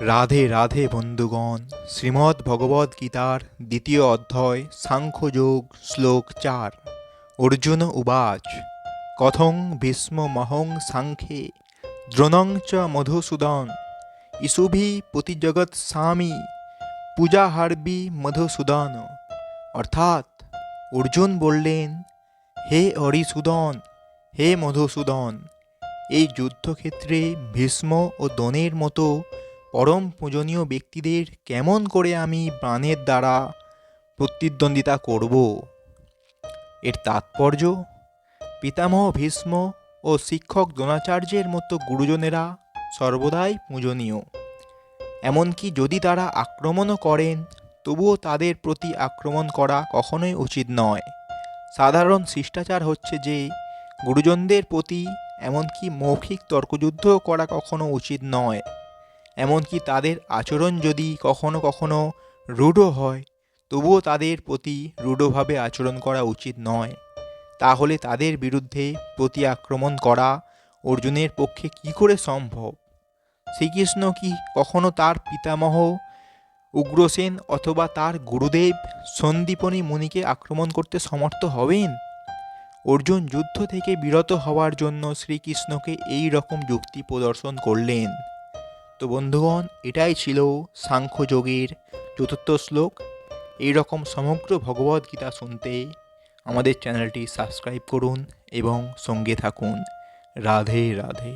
রাধে রাধে বন্ধুগণ শ্রীমদ্ ভগবদ্ গীতার দ্বিতীয় অধ্যায়, সাংখ্যযোগ, শ্লোক চার। অর্জুন উবাচ, কথং ভীষ্ম মহং সাংখ্যে, দ্রোণং চ মধুসূদন, ইসুভি প্রতিজগৎ স্বামী পূজা পূজাহার্বি মধুসূদন। অর্থাৎ অর্জুন বললেন, হে হরিসূদন হে মধুসূদন, এই যুদ্ধক্ষেত্রে ভীষ্ম ও দনের মতো পরম পূজনীয় ব্যক্তিদের কেমন করে আমি বাণের দ্বারা প্রতিদ্বন্দ্বিতা করব? এর তাৎপর্য? পিতামহ ভীষ্ম ও শিক্ষক দ্রোণাচার্যের মতো গুরুজনেরা সর্বদাই পূজনীয়। এমনকি যদি তারা আক্রমণও করেন, তবুও তাদের প্রতি আক্রমণ করা কখনোই উচিত নয়। সাধারণ শিষ্টাচার হচ্ছে যে, গুরুজনদের প্রতি এমনকি মৌখিক তর্কযুদ্ধও করা কখনো উচিত নয়। এমনকি তাদের আচরণ যদি কখনো কখনো রূঢ় হয়, তবুও তাদের প্রতি রূঢ়ভাবে আচরণ করা উচিত নয়। তাহলে তাদের বিরুদ্ধে প্রতি আক্রমণ করা অর্জুনের পক্ষে কি করে সম্ভব? শ্রীকৃষ্ণ কি কখনো তার পিতামহ উগ্রসেন অথবা তার গুরুদেব সন্দীপনী মুনিকে আক্রমণ করতে সমর্থ হবেন? অর্জুন যুদ্ধ থেকে বিরত হওয়ার জন্য শ্রীকৃষ্ণকে এই রকম যুক্তি প্রদর্শন করলেন। তো বন্ধুগণ, এটাই ছিল সাংখ্যযোগের চতুর্থ শ্লোক। এই রকম সমগ্র ভগবদ গীতা শুনতে আমাদের চ্যানেলটি সাবস্ক্রাইব করুন এবং সঙ্গে থাকুন। রাধে রাধে।